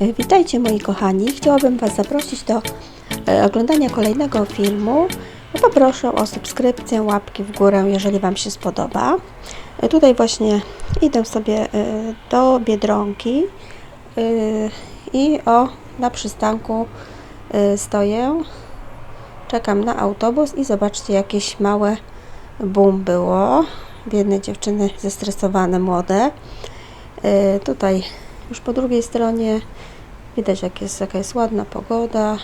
E, Witajcie moi kochani. Chciałabym Was zaprosić do e, oglądania kolejnego filmu. Poproszę o subskrypcję, łapki w górę, jeżeli Wam się spodoba. E, Tutaj właśnie idę sobie do Biedronki i o na przystanku stoję. Czekam na autobus i zobaczcie jakieś małe boom było. Biedne dziewczyny zestresowane, młode. Tutaj już po drugiej stronie widać jak jest, jaka jest ładna pogoda.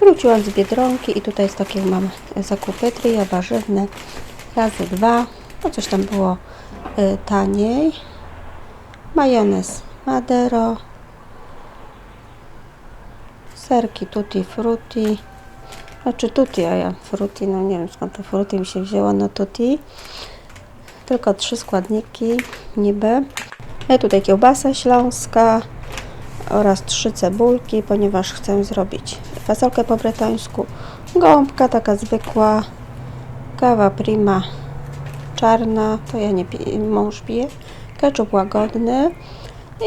Wróciłam z Biedronki i tutaj jest takie mam zakupy, tryja warzywne razy dwa. No coś tam było y, taniej. Majonez Madero. Serki Tutti Frutti. Znaczy Tutti, a ja Frutti, no nie wiem skąd to Frutti mi się wzięło, no Tutti. Tylko trzy składniki niby. Ja tutaj kiełbasa śląska oraz trzy cebulki, ponieważ chcę zrobić fasolkę po bretońsku, gąbka taka zwykła, kawa prima czarna, to ja nie mąż pije, keczup łagodny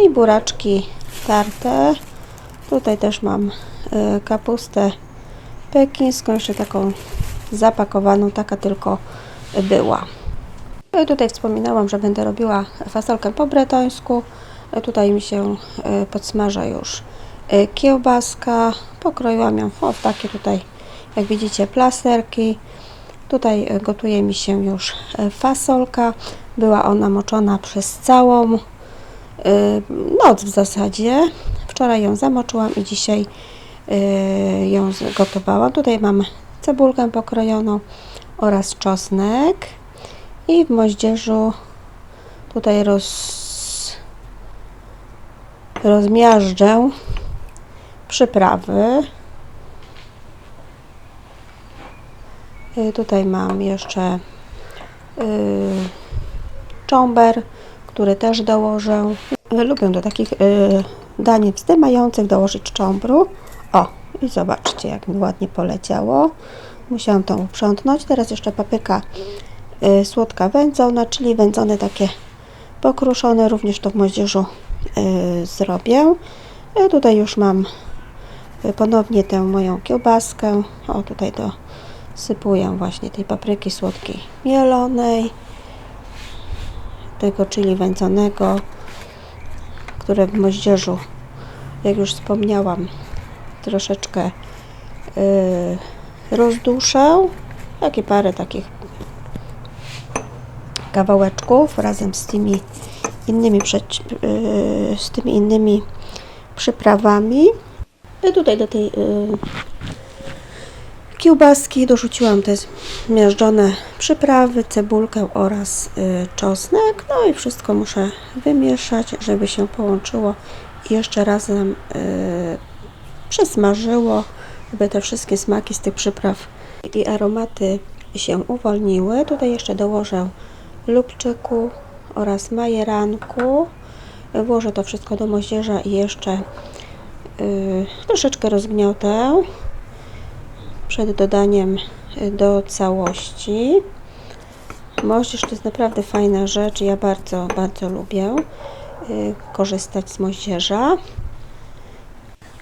i buraczki tarte. Tutaj też mam y, kapustę pekińską, jeszcze taką zapakowaną, taka tylko była. No tutaj wspominałam, że będę robiła fasolkę po bretońsku. Tutaj mi się e, podsmaża już e, kiełbaska. Pokroiłam ją w takie tutaj, jak widzicie, plasterki. Tutaj e, gotuje mi się już fasolka. Była ona moczona przez całą noc w zasadzie. Wczoraj ją zamoczyłam i dzisiaj ją zgotowałam. Tutaj mam cebulkę pokrojoną oraz czosnek. I w moździerzu tutaj roz, rozmiażdżę przyprawy. Y, Tutaj mam jeszcze y, cząber, który też dołożę. Lubię do takich y, dań wzdymających dołożyć cząbru. O, i zobaczcie, jak mi ładnie poleciało. Musiałam to uprzątnąć. Teraz jeszcze papryka y, słodka wędzona, czyli wędzone takie pokruszone. Również to w moździerzu y, zrobię. Tutaj już mam y, ponownie tę moją kiełbaskę. O, tutaj dosypuję właśnie tej papryki słodkiej mielonej. Tego chili wędzonego, które w moździerzu, jak już wspomniałam, troszeczkę y, rozduszę. Takie parę takich kawałeczków razem z tymi innymi, yy, z tymi innymi przyprawami. I tutaj do tej yy, kiełbaski dorzuciłam te zmiażdżone przyprawy, cebulkę oraz yy, czosnek. No i wszystko muszę wymieszać, żeby się połączyło i jeszcze razem przesmażyło, żeby te wszystkie smaki z tych przypraw i aromaty się uwolniły. Tutaj jeszcze dołożę lubczyku oraz majeranku. Włożę to wszystko do moździerza i jeszcze yy, troszeczkę rozgniotę przed dodaniem y, do całości. Moździerz to jest naprawdę fajna rzecz. Ja bardzo, bardzo lubię yy, korzystać z moździerza.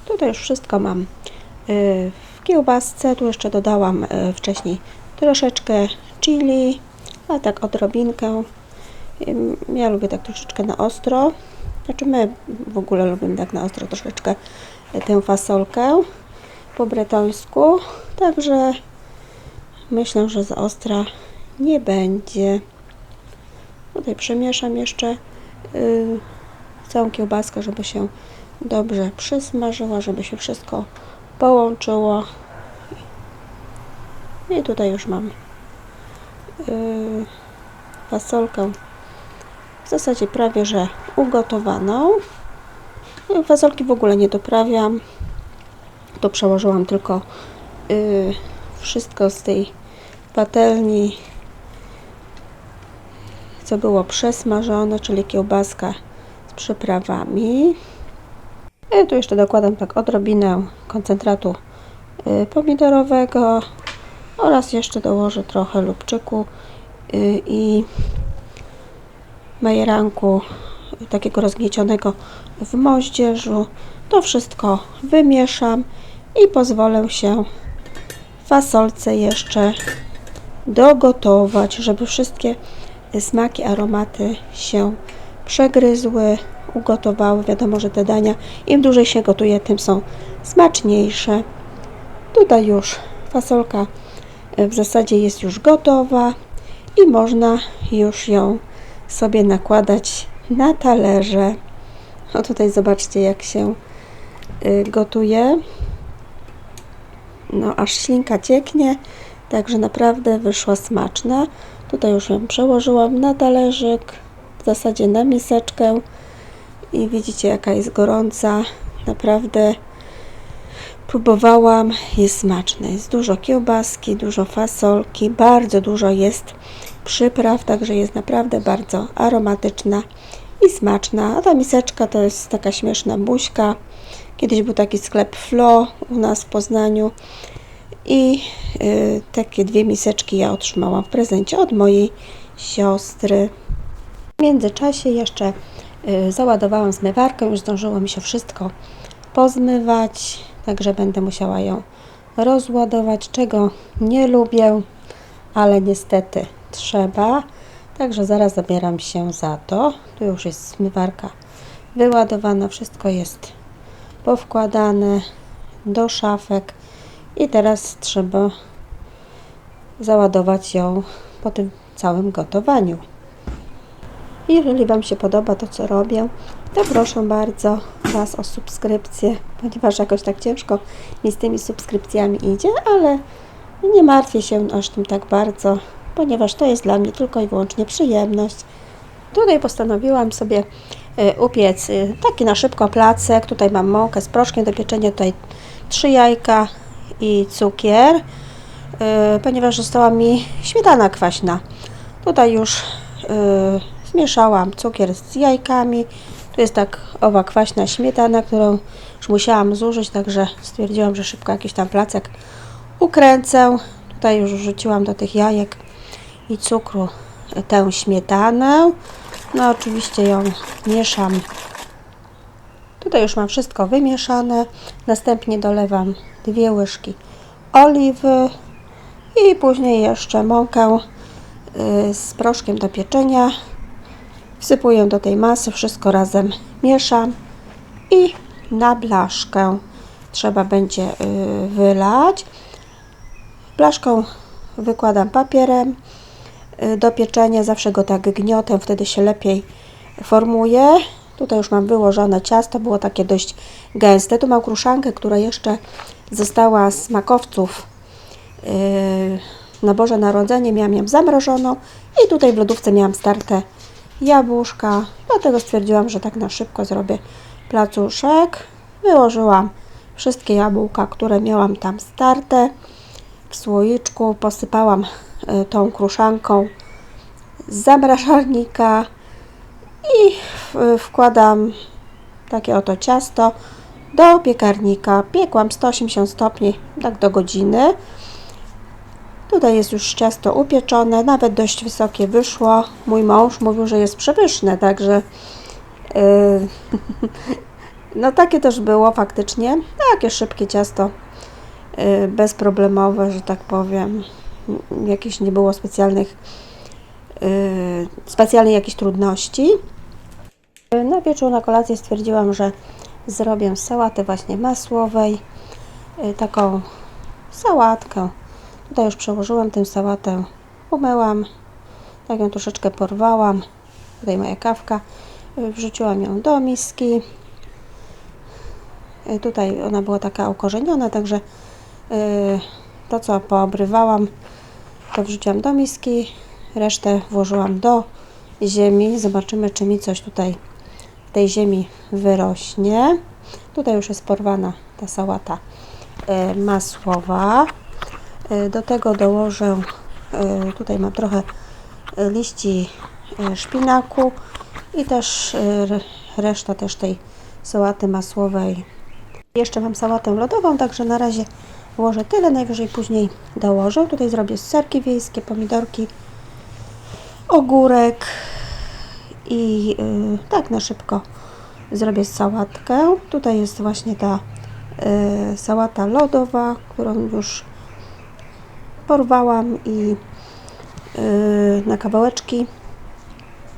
Tutaj już wszystko mam yy, w kiełbasce. Tu jeszcze dodałam yy, wcześniej troszeczkę chili, a tak odrobinkę. Ja lubię tak troszeczkę na ostro. Znaczy my w ogóle lubimy tak na ostro troszeczkę y, tę fasolkę po bretońsku. Także myślę, że za ostra nie będzie. Tutaj przemieszam jeszcze yy, całą kiełbaskę, żeby się dobrze przysmażyła, żeby się wszystko połączyło. I tutaj już mam fasolkę w zasadzie prawie, że ugotowaną. Yy, Fasolki w ogóle nie doprawiam. To przełożyłam tylko yy, wszystko z tej patelni, co było przesmażone, czyli kiełbaska z przyprawami. I tu jeszcze dokładam tak odrobinę koncentratu y, pomidorowego oraz jeszcze dołożę trochę lubczyku y, i majeranku takiego rozgniecionego w moździerzu. To wszystko wymieszam i pozwolę się fasolce jeszcze dogotować, żeby wszystkie smaki, aromaty się przegryzły, ugotowały. Wiadomo, że te dania im dłużej się gotuje, tym są smaczniejsze. Tutaj już fasolka w zasadzie jest już gotowa i można już ją sobie nakładać na talerze. O tutaj zobaczcie jak się y, gotuje. No aż ślinka cieknie, także naprawdę wyszła smaczna. Tutaj już ją przełożyłam na talerzyk, w zasadzie na miseczkę i widzicie jaka jest gorąca. Naprawdę próbowałam, jest smaczne. Jest dużo kiełbaski, dużo fasolki, bardzo dużo jest przypraw, także jest naprawdę bardzo aromatyczna i smaczna. A ta miseczka to jest taka śmieszna buźka. Kiedyś był taki sklep Flo u nas w Poznaniu i y, takie dwie miseczki ja otrzymałam w prezencie od mojej siostry. W międzyczasie jeszcze y, załadowałam zmywarkę, już zdążyło mi się wszystko pozmywać, także będę musiała ją rozładować, czego nie lubię, ale niestety trzeba. Także zaraz zabieram się za to. Tu już jest zmywarka wyładowana, wszystko jest powkładane do szafek i teraz trzeba załadować ją po tym całym gotowaniu. Jeżeli Wam się podoba to, co robię, to proszę bardzo Was o subskrypcję, ponieważ jakoś tak ciężko mi z tymi subskrypcjami idzie, ale nie martwię się aż tym tak bardzo, ponieważ to jest dla mnie tylko i wyłącznie przyjemność. Tutaj postanowiłam sobie y, upiec y, taki na szybko placek. Tutaj mam mąkę z proszkiem do pieczenia, tutaj trzy jajka i cukier, y, ponieważ została mi śmietana kwaśna. Tutaj już zmieszałam cukier z jajkami. Tu jest tak owa kwaśna śmietana, którą już musiałam zużyć, także stwierdziłam, że szybko jakiś tam placek ukręcę. Tutaj już wrzuciłam do tych jajek i cukru tę śmietanę. No oczywiście ją mieszam. Tutaj już mam wszystko wymieszane. Następnie dolewam dwie łyżki oliwy i później jeszcze mąkę y, z proszkiem do pieczenia. Wsypuję do tej masy, wszystko razem mieszam i na blaszkę trzeba będzie y, wylać. Blaszką wykładam papierem y, do pieczenia, zawsze go tak gniotem, wtedy się lepiej formuje. Tutaj już mam wyłożone ciasto, było takie dość gęste. Tu mam kruszankę, która jeszcze została z makowców yy, na Boże Narodzenie. Miałam ją zamrożoną i tutaj w lodówce miałam starte jabłuszka. Dlatego stwierdziłam, że tak na szybko zrobię placuszek. Wyłożyłam wszystkie jabłka, które miałam tam starte w słoiczku. Posypałam y, tą kruszanką z zamrażalnika i wkładam takie oto ciasto do piekarnika. Piekłam 180 stopni, tak do godziny. Tutaj jest już ciasto upieczone, nawet dość wysokie wyszło. Mój mąż mówił, że jest przepyszne, także yy, no takie też było faktycznie. Takie szybkie ciasto, yy, bezproblemowe, że tak powiem. Jakieś nie było specjalnych yy, specjalnej jakichś trudności. Na wieczór, na kolację stwierdziłam, że zrobię sałatę właśnie masłowej. Taką sałatkę Tutaj już przełożyłam tę sałatę, umyłam, tak ją troszeczkę porwałam. Tutaj moja kawka. Wrzuciłam ją do miski. E, tutaj ona była taka ukorzeniona, także e, to co poobrywałam, to wrzuciłam do miski. Resztę włożyłam do ziemi. Zobaczymy, czy mi coś tutaj w tej ziemi wyrośnie. Tutaj już jest porwana ta sałata masłowa. E, do tego dołożę, e, tutaj mam trochę e, liści szpinaku i też reszta też tej sałaty masłowej. Jeszcze mam sałatę lodową, także na razie włożę tyle, najwyżej później dołożę. Tutaj zrobię serki wiejskie, pomidorki, ogórek i y, tak na szybko zrobię sałatkę. Tutaj jest właśnie ta y, sałata lodowa, którą już porwałam i y, na kawałeczki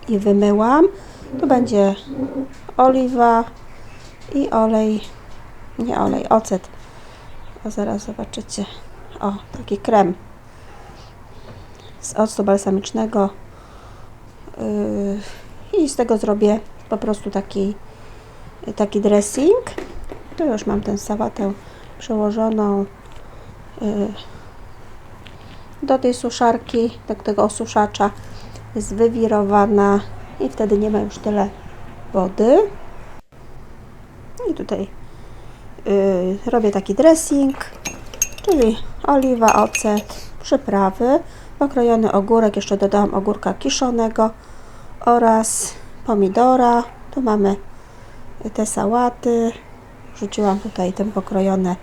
i wymyłam. Tu będzie oliwa i olej, nie olej, ocet. O, zaraz zobaczycie. O, taki krem z octu balsamicznego. Yy, I z tego zrobię po prostu taki, taki dressing. Tu już mam tę sałatę przełożoną yy, do tej suszarki, do tego osuszacza. Jest wywirowana i wtedy nie ma już tyle wody. I tutaj yy, robię taki dressing, czyli oliwa, ocet, przyprawy, pokrojony ogórek, jeszcze dodałam ogórka kiszonego oraz pomidora. Tu mamy te sałaty. Rzuciłam tutaj te pokrojone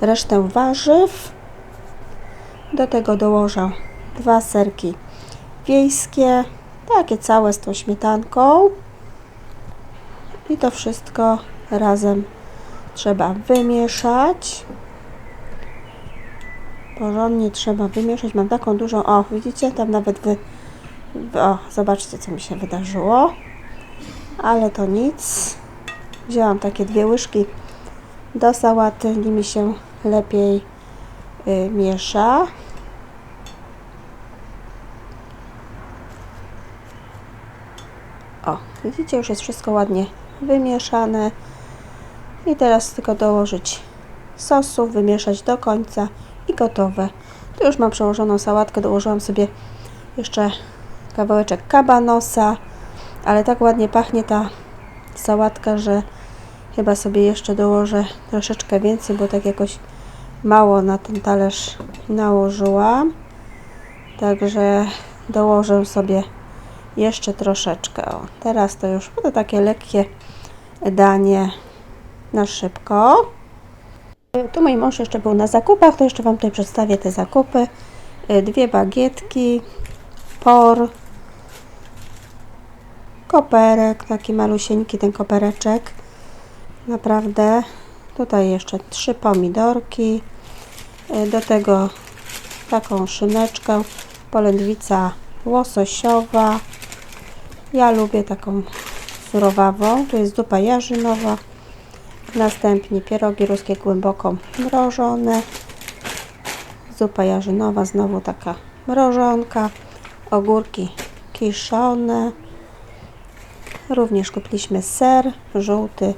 resztę warzyw. Do tego dołożę dwa serki wiejskie, takie całe z tą śmietanką. I to wszystko razem trzeba wymieszać. Porządnie trzeba wymieszać. Mam taką dużą, o widzicie, tam nawet wy, o, zobaczcie co mi się wydarzyło. Ale to nic. Wzięłam takie dwie łyżki do sałaty, nimi się lepiej y, miesza. O, widzicie, już jest wszystko ładnie wymieszane. I teraz tylko dołożyć sosu, wymieszać do końca i gotowe. Tu już mam przełożoną sałatkę, dołożyłam sobie jeszcze kawałeczek kabanosa, ale tak ładnie pachnie ta sałatka, że chyba sobie jeszcze dołożę troszeczkę więcej, bo tak jakoś mało na ten talerz nałożyłam. Także dołożę sobie jeszcze troszeczkę. O, teraz to już to takie lekkie danie na szybko. Tu mój mąż jeszcze był na zakupach, to jeszcze Wam tutaj przedstawię te zakupy. Y, Dwie bagietki, por, koperek, taki malusieńki ten kopereczek. Naprawdę. Tutaj jeszcze trzy pomidorki. Y, Do tego taką szyneczkę, polędwica łososiowa. Ja lubię taką surowawą. Tu jest zupa jarzynowa. Następnie pierogi ruskie głęboko mrożone. Zupa jarzynowa, znowu taka mrożonka. Ogórki kiszone. Również kupiliśmy ser żółty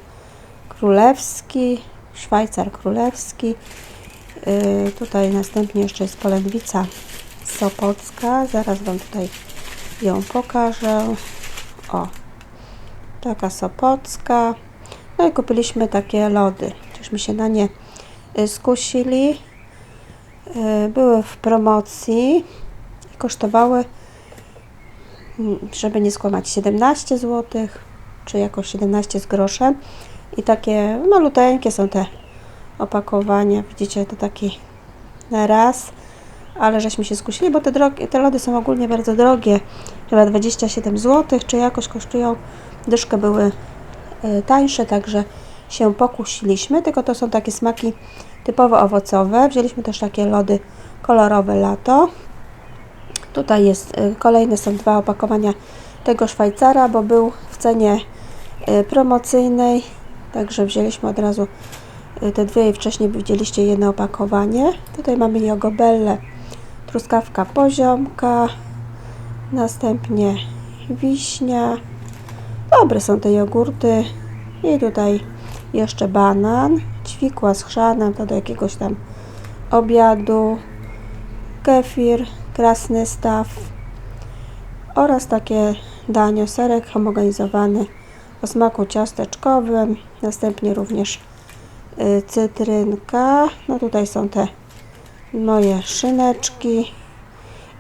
królewski, szwajcar królewski. Yy, tutaj następnie jeszcze jest polędwica sopocka. Zaraz Wam tutaj ją pokażę. O, taka sopocka. No i kupiliśmy takie lody. Czyśmy się na nie y, skusili. Y, Były w promocji i kosztowały, mm, żeby nie skłamać, 17 zł, czy jakoś 17 z groszem. I takie maluteńkie są te opakowania. Widzicie, to taki raz. Ale żeśmy się skusili, bo te, te lody są ogólnie bardzo drogie. Chyba 27 zł, czy jakoś kosztują. Dyszkę były y, tańsze, także się pokusiliśmy. Tylko to są takie smaki typowo owocowe. Wzięliśmy też takie lody kolorowe lato. Tutaj jest y, kolejne są dwa opakowania tego Szwajcara, bo był w cenie y, promocyjnej. Także wzięliśmy od razu te dwie i wcześniej widzieliście jedno opakowanie. Tutaj mamy jogobelle, truskawka poziomka, następnie wiśnia. Dobre są te jogurty. I tutaj jeszcze banan, ćwikła z chrzanem, to do jakiegoś tam obiadu, kefir, krasny staw. Oraz takie danie, serek homogenizowany o smaku ciasteczkowym, następnie również y, cytrynka, no tutaj są te moje szyneczki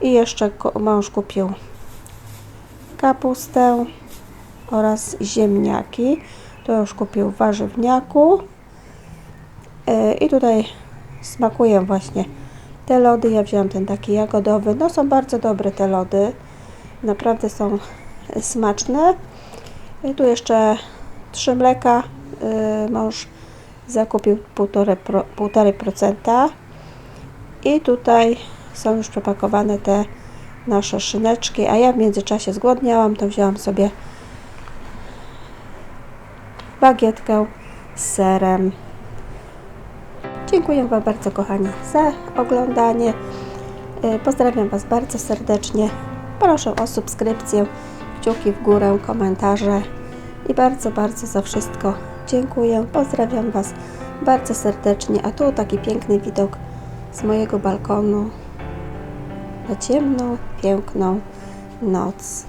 i jeszcze mąż kupił kapustę oraz ziemniaki. To już kupił warzywniaku. Yy, I tutaj smakują właśnie te lody. Ja wziąłem ten taki jagodowy. No są bardzo dobre te lody. Naprawdę są smaczne. I tu jeszcze trzy mleka. y, Mąż zakupił 1,5%. pro- 1,5%. I tutaj są już przepakowane te nasze szyneczki, a ja w międzyczasie zgłodniałam, to wzięłam sobie bagietkę z serem. Dziękuję Wam bardzo kochani za oglądanie. Y, Pozdrawiam Was bardzo serdecznie. Proszę o subskrypcję, kciuki w górę, komentarze i bardzo, bardzo za wszystko dziękuję. Pozdrawiam Was bardzo serdecznie. A tu taki piękny widok z mojego balkonu na ciemną, piękną noc.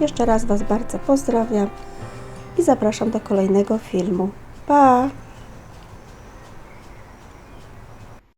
Jeszcze raz Was bardzo pozdrawiam i zapraszam do kolejnego filmu. Pa!